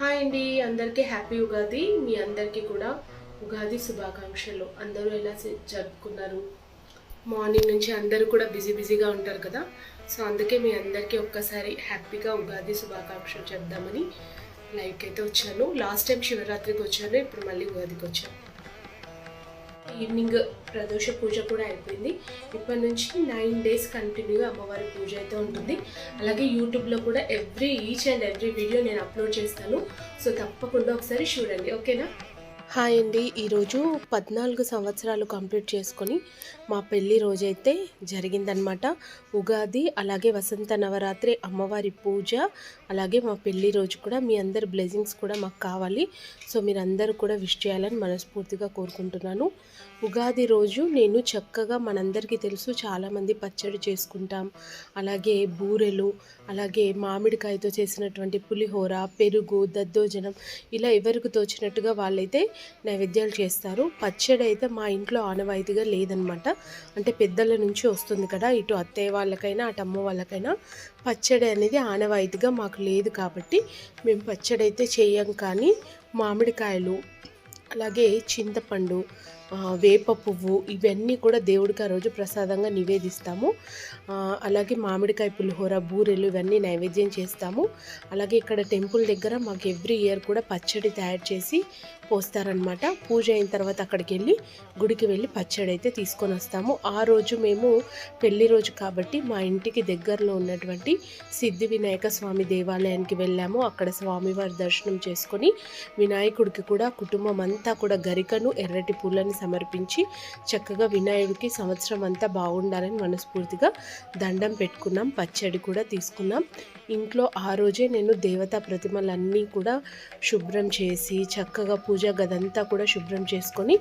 Hi అండి అందరికీ happy Ugadi. మీ అందరికీ కూడా ఉగాది శుభాకాంక్షలు. అందరూ ఎలా జరుపుకున్నారు? మార్నింగ్ నుంచి అందరూ కూడా బిజీ బిజీగా ఉంటారు కదా. సో అందుకే మీ అందరికీ ఒక్కసారి హ్యాపీగా ఉగాది శుభాకాంక్షలు చెప్దామని లైవ్కి అయితే వచ్చాను. లాస్ట్ టైం శివరాత్రికి వచ్చాను ఇప్పుడు మళ్ళీ ఉగాదికి వచ్చాను. ఈవినింగ్ ప్రదోష పూజ కూడా అయిపోయింది. ఇప్పటి నుంచి నైన్ డేస్ కంటిన్యూగా అమ్మవారి పూజ అయితే ఉంటుంది. అలాగే యూట్యూబ్లో కూడా every each and every video నేను అప్లోడ్ చేస్తాను. సో తప్పకుండా ఒకసారి చూడండి. ఓకేనా? హాయ్ అండి. ఈరోజు పద్నాలుగు సంవత్సరాలు కంప్లీట్ చేసుకొని మా పెళ్ళి రోజైతే జరిగిందనమాట ఉగాది అలాగే వసంత నవరాత్రి అమ్మవారి పూజ అలాగే మా పెళ్ళి రోజు కూడా మీ అందరి బ్లెస్సింగ్స్ కూడా మాకు కావాలి. సో మీరందరూ కూడా విష్ చేయాలని మనస్ఫూర్తిగా కోరుకుంటున్నాను. ఉగాది రోజు నేను చక్కగా మనందరికీ తెలుసు చాలామంది పచ్చడి చేసుకుంటాం. అలాగే బూరెలు అలాగే మామిడికాయతో చేసినటువంటి పులిహోర పెరుగు దద్దోజనం ఇలా ఎవరికి తోచినట్టుగా వాళ్ళైతే నైవేద్యాలు చేస్తారు. పచ్చడి అయితే మా ఇంట్లో ఆనవాయితీగా లేదనమాట. అంటే పెద్దల నుంచి వస్తుంది కదా ఇటు అత్తయ్య వాళ్ళకైనా అటు అమ్మ వాళ్ళకైనా పచ్చడి అనేది ఆనవాయితీగా మాకు లేదు కాబట్టి మేము పచ్చడి అయితే చేయం కానీ మామిడికాయలు అలాగే చింతపండు వేప పువ్వు ఇవన్నీ కూడా దేవుడికి ఆ రోజు ప్రసాదంగా నివేదిస్తాము. అలాగే మామిడికాయ పులిహోర బూరెలు ఇవన్నీ నైవేద్యం చేస్తాము. అలాగే ఇక్కడ టెంపుల్ దగ్గర మాకు ఎవ్రీ ఇయర్ కూడా పచ్చడి తయారు చేసి పోస్తారనమాట పూజ అయిన తర్వాత అక్కడికి వెళ్ళి గుడికి వెళ్ళి పచ్చడి అయితే తీసుకొని వస్తాము. ఆ రోజు మేము పెళ్ళి రోజు కాబట్టి మా ఇంటికి దగ్గరలో ఉన్నటువంటి సిద్ధి వినాయక స్వామి దేవాలయానికి వెళ్ళాము. అక్కడ స్వామివారి దర్శనం చేసుకొని వినాయకుడికి కూడా కుటుంబం అంతా కూడా గరికను ఎర్రటి పూలని సమర్పించి చక్కగా వినాయకుడికి సంవత్సరం అంతా బాగుండాలని మనస్ఫూర్తిగా దండం పెట్టుకున్నాం. పచ్చడి కూడా తీసుకున్నాం. ఇంట్లో ఆ రోజే నేను దేవతా ప్రతిమలన్నీ కూడా శుభ్రం చేసి చక్కగా పూజా గదంతా కూడా శుభ్రం చేసుకొని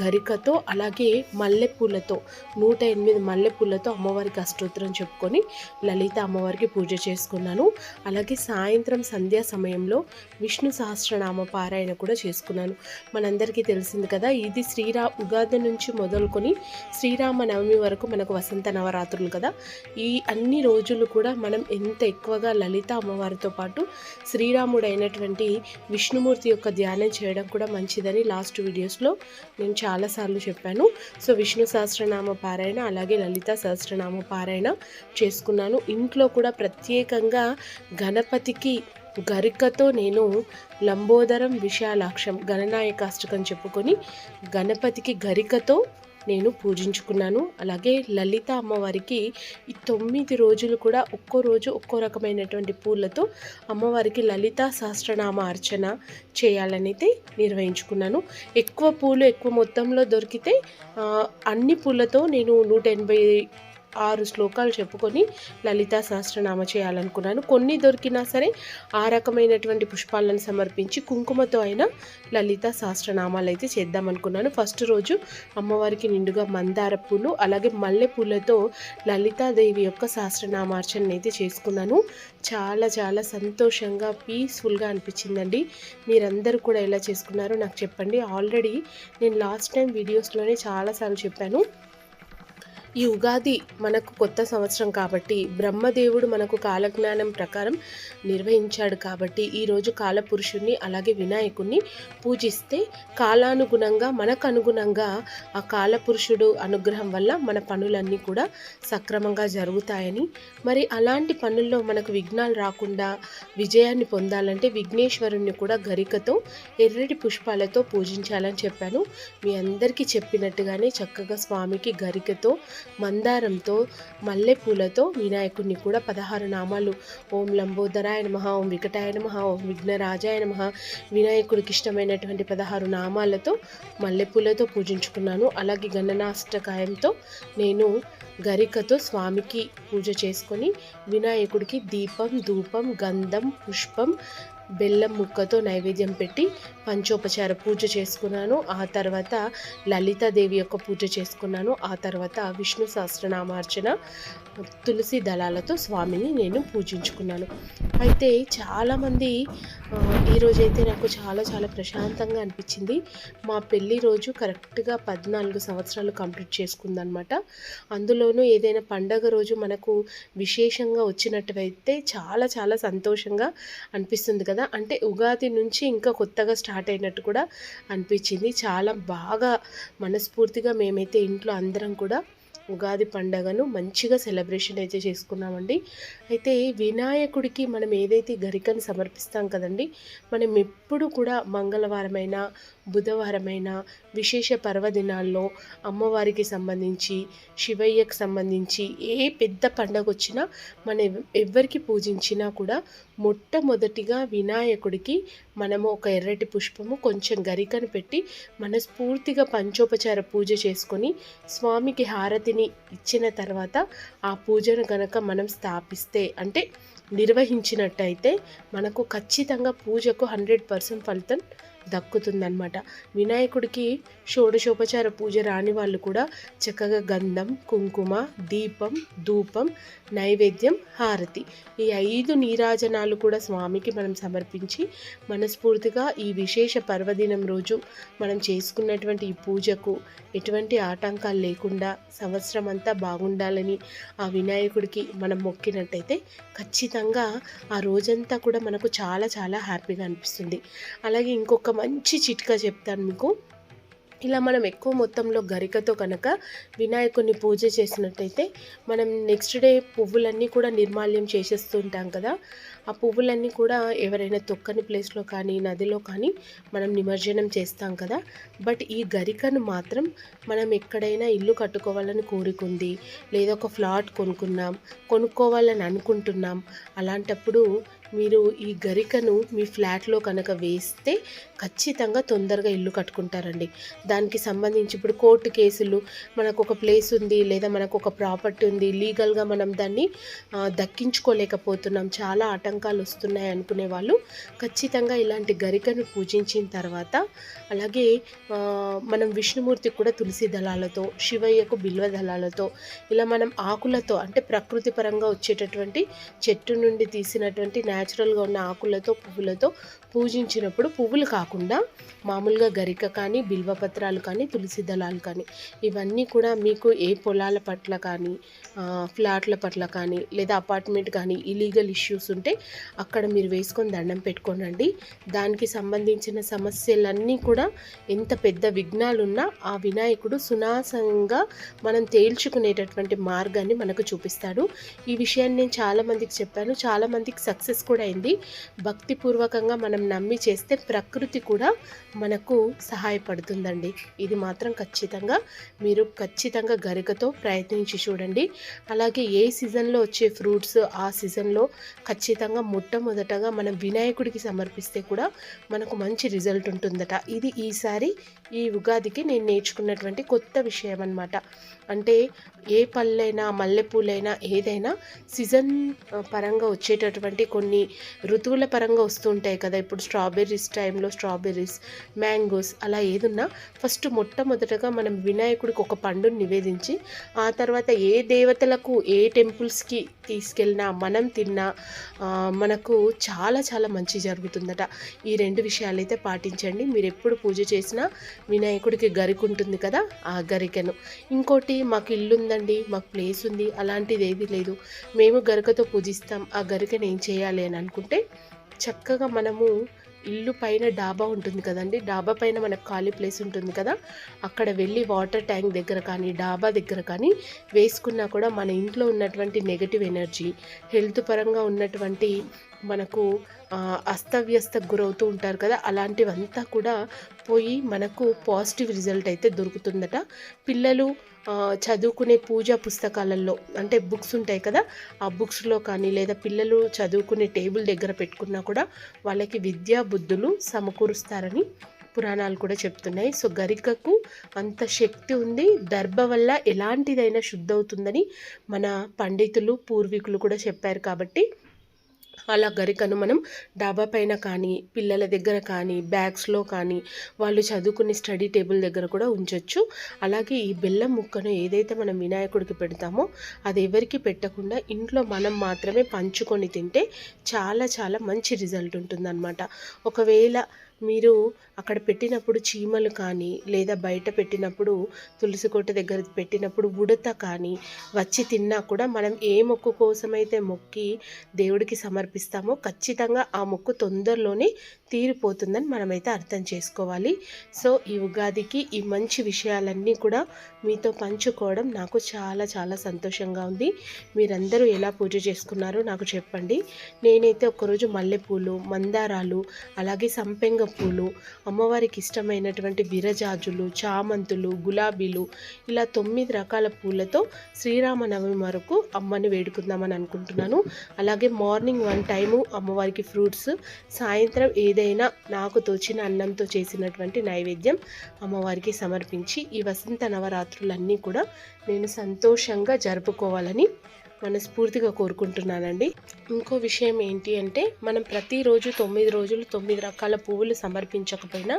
గరికతో అలాగే మల్లెపూలతో నూట ఎనిమిది మల్లెపూలతో అమ్మవారికి అష్టోత్తరం చెప్పుకొని లలిత అమ్మవారికి పూజ చేసుకున్నాను. అలాగే సాయంత్రం సంధ్యా సమయంలో విష్ణు సహస్రనామ పారాయణ కూడా చేసుకున్నాను. మనందరికీ తెలిసింది కదా ఇది శ్రీరా ఉగాది నుంచి మొదలుకొని శ్రీరామ నవమి వరకు మనకు వసంత నవరాత్రులు కదా. ఈ అన్ని రోజులు కూడా మనం ఎంత ఎక్కువగా లలిత అమ్మవారితో పాటు శ్రీరాముడు అయినటువంటి విష్ణుమూర్తి యొక్క ధ్యానం చేయడం కూడా మంచిదని లాస్ట్ వీడియోస్లో నేను చాలాసార్లు చెప్పాను. సో విష్ణు సహస్రనామ పారాయణ అలాగే లలిత సహస్రనామ పారాయణ చేసుకున్నాను. ఇంట్లో కూడా ప్రత్యేకంగా గణపతికి గరికతో నేను లంబోదరం విశాలాక్షం గణనాయకాష్టకం చెప్పుకొని గణపతికి గరికతో నేను పూజించుకున్నాను. అలాగే లలిత అమ్మవారికి ఈ తొమ్మిది రోజులు కూడా ఒక్కో రోజు ఒక్కో రకమైనటువంటి పూలతో అమ్మవారికి లలిత సహస్రనామ అర్చన చేయాలనైతే నిర్వహించుకున్నాను. ఎక్కువ పూలు ఎక్కువ మొత్తంలో దొరికితే అన్ని పూలతో నేను నూట ఎనభై ఆరు శ్లోకాలు చెప్పుకొని లలితా సహస్రనామ చేయాలనుకున్నాను. కొన్ని దొరికినా సరే ఆ రకమైనటువంటి పుష్పాలను సమర్పించి కుంకుమతో అయినా లలిత సహస్రనామాలు అయితే చేద్దామనుకున్నాను. ఫస్ట్ రోజు అమ్మవారికి నిండుగా మందార పూలు అలాగే మల్లె పూలతో లలితాదేవి యొక్క సహస్రనామార్చన అయితే చేసుకున్నాను. చాలా చాలా సంతోషంగా పీస్ఫుల్గా అనిపించిందండి. మీరందరూ కూడా ఎలా చేసుకున్నారో నాకు చెప్పండి. ఆల్రెడీ నేను లాస్ట్ టైం వీడియోస్లోనే చాలాసార్లు చెప్పాను. ఈ ఉగాది మనకు కొత్త సంవత్సరం కాబట్టి బ్రహ్మదేవుడు మనకు కాలజ్ఞానం ప్రకారం నిర్వహించాడు కాబట్టి ఈరోజు కాలపురుషుణ్ణి అలాగే వినాయకుణ్ణి పూజిస్తే కాలానుగుణంగా మనకు అనుగుణంగా ఆ కాలపురుషుడు అనుగ్రహం వల్ల మన పనులన్నీ కూడా సక్రమంగా జరుగుతాయని. మరి అలాంటి పనుల్లో మనకు విఘ్నాలు రాకుండా విజయాన్ని పొందాలంటే విఘ్నేశ్వరుణ్ణి కూడా గరికతో ఎర్రటి పుష్పాలతో పూజించాలని చెప్పాను. మీ అందరికీ చెప్పినట్టుగానే చక్కగా స్వామికి గరికతో మందారంతో మల్లెపూలతో వినాయకుడిని కూడా పదహారు నామాలు. ఓం లంబోదరాయ నమ ఓం వికటాయ నమ ఓం విఘ్నరాజాయ నమ. వినాయకుడికి ఇష్టమైనటువంటి పదహారు నామాలతో మల్లెపూలతో పూజించుకున్నాను. అలాగే గణనాష్టకాయంతో నేను గరికతో స్వామికి పూజ చేసుకొని వినాయకుడికి దీపం ధూపం గంధం పుష్పం బెల్లం ముక్కతో నైవేద్యం పెట్టి పంచోపచార పూజ చేసుకున్నాను. ఆ తర్వాత లలితాదేవి యొక్క పూజ చేసుకున్నాను. ఆ తర్వాత విష్ణు సహస్రనామార్చన తులసి దళాలతో స్వామిని నేను పూజించుకున్నాను. అయితే చాలామంది ఆ, ఈరోజైతే నాకు చాలా చాలా ప్రశాంతంగా అనిపించింది. మా పెళ్ళి రోజు కరెక్ట్గా పద్నాలుగు సంవత్సరాలు కంప్లీట్ చేసుకుందనమాట అందులోనూ ఏదైనా పండగ రోజు మనకు విశేషంగా వచ్చినట్టువైతే చాలా చాలా సంతోషంగా అనిపిస్తుంది కదా. అంటే ఉగాది నుంచి ఇంకా కొత్తగా స్టార్ట్ అయినట్టు కూడా అనిపించింది. చాలా బాగా మనస్ఫూర్తిగా మేమైతే ఇంట్లో అందరం కూడా ఉగాది పండగను మంచిగా సెలబ్రేషన్ అయితే చేసుకున్నామండి. అయితే వినాయకుడికి మనం ఏదైతే గరికను సమర్పిస్తాం కదండి మనం ఎప్పుడు కూడా మంగళవారమైన బుధవారమైన విశేష పర్వదినాల్లో అమ్మవారికి సంబంధించి శివయ్యకు సంబంధించి ఏ పెద్ద పండగ వచ్చినా మనం ఎవ్- ఎవ్వరికి పూజించినా కూడా మొట్టమొదటిగా వినాయకుడికి మనము ఒక ఎర్రటి పుష్పము కొంచెం గరికను పెట్టి మనస్ఫూర్తిగా పంచోపచార పూజ చేసుకొని స్వామికి హారతిని ఇచ్చిన తర్వాత ఆ పూజను గనక మనం స్థాపిస్తే అంటే నిర్వహించినట్టయితే మనకు ఖచ్చితంగా పూజకు హండ్రెడ్ పర్సెంట్ ఫలితం దక్కుతుందనమాట వినాయకుడికి షోడశోపచార పూజ రాని వాళ్ళు కూడా చక్కగా గంధం కుంకుమ దీపం ధూపం నైవేద్యం హారతి. ఈ ఐదు నీరాజనాలు కూడా స్వామికి మనం సమర్పించి మనస్ఫూర్తిగా ఈ విశేష పర్వదినం రోజు మనం చేసుకున్నటువంటి ఈ పూజకు ఎటువంటి ఆటంకాలు లేకుండా సంవత్సరం అంతా బాగుండాలని ఆ వినాయకుడికి మనం మొక్కినట్టయితే ఖచ్చితంగా ఆ రోజంతా కూడా మనకు చాలా చాలా హ్యాపీగా అనిపిస్తుంది. అలాగే ఇంకొక మంచి చిట్కా చెప్తాను మీకు. ఇలా మనం ఎక్కువ మొత్తంలో గరికతో కనుక వినాయకుడిని పూజ చేసినట్టయితే మనం నెక్స్ట్ డే పువ్వులన్నీ కూడా నిర్మాల్యం చేసేస్తూ ఉంటాం కదా. ఆ పువ్వులన్నీ కూడా ఎవరైనా తొక్కని ప్లేస్లో కానీ నదిలో కానీ మనం నిమజ్జనం చేస్తాం కదా. బట్ ఈ గరికను మాత్రం మనం ఎక్కడైనా ఇల్లు కట్టుకోవాలని కోరికుంది లేదా ఒక ఫ్లాట్ కొనుక్కున్నాం కొనుక్కోవాలని అనుకుంటున్నాం అలాంటప్పుడు మీరు ఈ గరికను మీ ఫ్లాట్లో కనుక వేస్తే ఖచ్చితంగా తొందరగా ఇల్లు కట్టుకుంటారండి. దానికి సంబంధించి ఇప్పుడు కోర్టు కేసులు మనకు ఒక ప్లేస్ ఉంది లేదా మనకు ఒక ప్రాపర్టీ ఉంది లీగల్గా మనం దాన్ని దక్కించుకోలేకపోతున్నాం చాలా ఆటంకాలు వస్తున్నాయి అనుకునే వాళ్ళు ఖచ్చితంగా ఇలాంటి గరికను పూజించిన తర్వాత అలాగే మనం విష్ణుమూర్తికి కూడా తులసి దళాలతో శివయ్యకు బిల్వ దళాలతో ఇలా మనం ఆకులతో అంటే ప్రకృతి పరంగా వచ్చేటటువంటి చెట్టు నుండి తీసినటువంటి న్యాచురల్గా ఉన్న ఆకులతో పువ్వులతో పూజించినప్పుడు పువ్వులు కాకుండా మామూలుగా గరిక కానీ బిల్వపత్రాలు కానీ తులసి దళాలు కానీ ఇవన్నీ కూడా మీకు ఏ పొలాల పట్ల కానీ ఫ్లాట్ల పట్ల కానీ లేదా అపార్ట్మెంట్ కానీ ఇలీగల్ ఇష్యూస్ ఉంటే అక్కడ మీరు వేసుకొని దండం పెట్టుకోనండి. దానికి సంబంధించిన సమస్యలన్నీ కూడా ఎంత పెద్ద విఘ్నాలున్నా ఆ వినాయకుడు సునాసంగా మనం తేల్చుకునేటటువంటి మార్గాన్ని మనకు చూపిస్తాడు. ఈ విషయాన్ని నేను చాలామందికి చెప్పాను. చాలామందికి సక్సెస్ కూడా అయింది. భక్తిపూర్వకంగా మనం నమ్మి చేస్తే ప్రకృతి కూడా మనకు సహాయపడుతుందండి. ఇది మాత్రం ఖచ్చితంగా మీరు ఖచ్చితంగా గరికతో ప్రయత్నించి చూడండి. అలాగే ఏ సీజన్లో వచ్చే ఫ్రూట్స్ ఆ సీజన్లో ఖచ్చితంగా మొట్టమొదటగా మనం వినాయకుడికి సమర్పిస్తే కూడా మనకు మంచి రిజల్ట్ ఉంటుందట. ఇది ఈసారి ఈ ఉగాదికి నేను నేర్చుకున్నటువంటి కొత్త విషయం అన్నమాట అంటే ఏ పళ్ళైనా మల్లెపూలైనా ఏదైనా సీజన్ పరంగా వచ్చేటటువంటి కొన్ని ఋతువుల పరంగా వస్తుంటాయి కదా. ఇప్పుడు స్ట్రాబెర్రీస్ టైంలో స్ట్రాబెర్రీస్ మ్యాంగోస్ అలా ఏదున్నా ఫస్ట్ మొట్టమొదటగా మనం వినాయకుడికి ఒక పండుని నివేదించి ఆ తర్వాత ఏ దేవతలకు ఏ టెంపుల్స్కి తీసుకెళ్ళినా మనం తిన్నా మనకు చాలా చాలా మంచి జరుగుతుందట. ఈ రెండు విషయాలైతే పాటించండి. మీరు ఎప్పుడు పూజ చేసినా వినాయకుడికి గరిక ఉంటుంది కదా ఆ గరికను. ఇంకోటి మాకు ఇల్లు ఉందండి మాకు ప్లేస్ ఉంది అలాంటిది ఏది లేదు. మేము గరికతో పూజిస్తాం ఆ గరికను ఏం చేయాలి అని అనుకుంటే చక్కగా మనము ఇల్లు పైన డాబా ఉంటుంది కదండి. డాబా పైన మనకు ఖాళీ ప్లేస్ ఉంటుంది కదా. అక్కడ వెళ్ళి వాటర్ ట్యాంక్ దగ్గర కానీ డాబా దగ్గర కానీ వేసుకున్నా కూడా మన ఇంట్లో ఉన్నటువంటి నెగటివ్ ఎనర్జీ హెల్త్ పరంగా ఉన్నటువంటి మనకు అస్తవ్యస్త అస్తవ్యస్తకు గురవుతూ ఉంటారు కదా అలాంటివంతా కూడా పోయి మనకు పాజిటివ్ రిజల్ట్ అయితే దొరుకుతుందట. పిల్లలు చదువుకునే పూజా పుస్తకాలలో అంటే బుక్స్ ఉంటాయి కదా ఆ బుక్స్లో కానీ లేదా పిల్లలు చదువుకునే టేబుల్ దగ్గర పెట్టుకున్నా కూడా వాళ్ళకి విద్యా బుద్ధులు సమకూరుస్తారని పురాణాలు కూడా చెప్తున్నాయి. సో గరికకు అంత శక్తి ఉంది. దర్భ వల్ల ఎలాంటిదైనా శుద్ధవుతుందని మన పండితులు పూర్వీకులు కూడా చెప్పారు కాబట్టి అలా గరికను మనం డాబా పైన కానీ పిల్లల దగ్గర కానీ బ్యాగ్స్లో కానీ వాళ్ళు చదువుకునే స్టడీ టేబుల్ దగ్గర కూడా ఉంచవచ్చు అలాగే ఈ బెల్లం ముక్కను ఏదైతే మనం వినాయకుడికి పెడతామో అది ఎవరికి పెట్టకుండా ఇంట్లో మనం మాత్రమే పంచుకొని తింటే చాలా చాలా మంచి రిజల్ట్ ఉంటుందన్నమాట. ఒకవేళ మీరు అక్కడ పెట్టినప్పుడు చీమలు కానీ లేదా బయట పెట్టినప్పుడు తులసి కోట దగ్గర పెట్టినప్పుడు ఉడత కానీ వచ్చి తిన్నా కూడా మనం ఏ మొక్కు కోసమైతే మొక్కి దేవుడికి సమర్పిస్తామో ఖచ్చితంగా ఆ మొక్కు తొందరలోనే తీరిపోతుందని మనమైతే అర్థం చేసుకోవాలి. సో ఈ ఉగాదికి ఈ మంచి విషయాలన్నీ కూడా మీతో పంచుకోవడం నాకు చాలా చాలా సంతోషంగా ఉంది. మీరందరూ ఎలా పూజ చేసుకున్నారో నాకు చెప్పండి. నేనైతే ఒకరోజు మల్లెపూలు మందారాలు అలాగే సంపెంగ పూలు అమ్మవారికి ఇష్టమైనటువంటి విరజాజులు చామంతులు గులాబీలు ఇలా తొమ్మిది రకాల పూలతో శ్రీరామనవమి వరకు అమ్మని వేడుకుందామని అనుకుంటున్నాను. అలాగే మార్నింగ్ వన్ టైము అమ్మవారికి ఫ్రూట్స్ సాయంత్రం ఏదైనా నాకు తోచిన అన్నంతో చేసినటువంటి నైవేద్యం అమ్మవారికి సమర్పించి ఈ వసంత నవరాత్రులన్నీ కూడా నేను సంతోషంగా జరుపుకోవాలని మనస్ఫూర్తిగా కోరుకుంటున్నానండి. ఇంకో విషయం ఏంటి అంటే మనం ప్రతిరోజు తొమ్మిది రోజులు తొమ్మిది రకాల పువ్వులు సమర్పించకపోయినా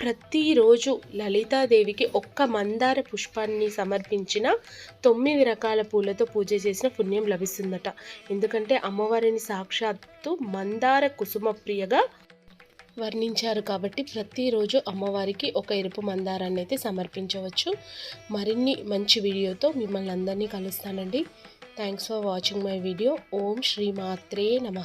ప్రతిరోజు లలితాదేవికి ఒక్క మందార పుష్పాన్ని సమర్పించిన తొమ్మిది రకాల పూలతో పూజ చేసిన పుణ్యం లభిస్తుందట. ఎందుకంటే అమ్మవారిని సాక్షాత్తు మందార కుసుమ ప్రియగా వర్ణించారు కాబట్టి ప్రతిరోజు అమ్మవారికి ఒక ఎరుపు మందారాన్ని అయితే సమర్పించవచ్చు. మరిన్ని మంచి వీడియోతో మిమ్మల్ని అందరినీ కలుస్తానండి. Thanks for watching my video ఓం శ్రీ మాత్రే నమ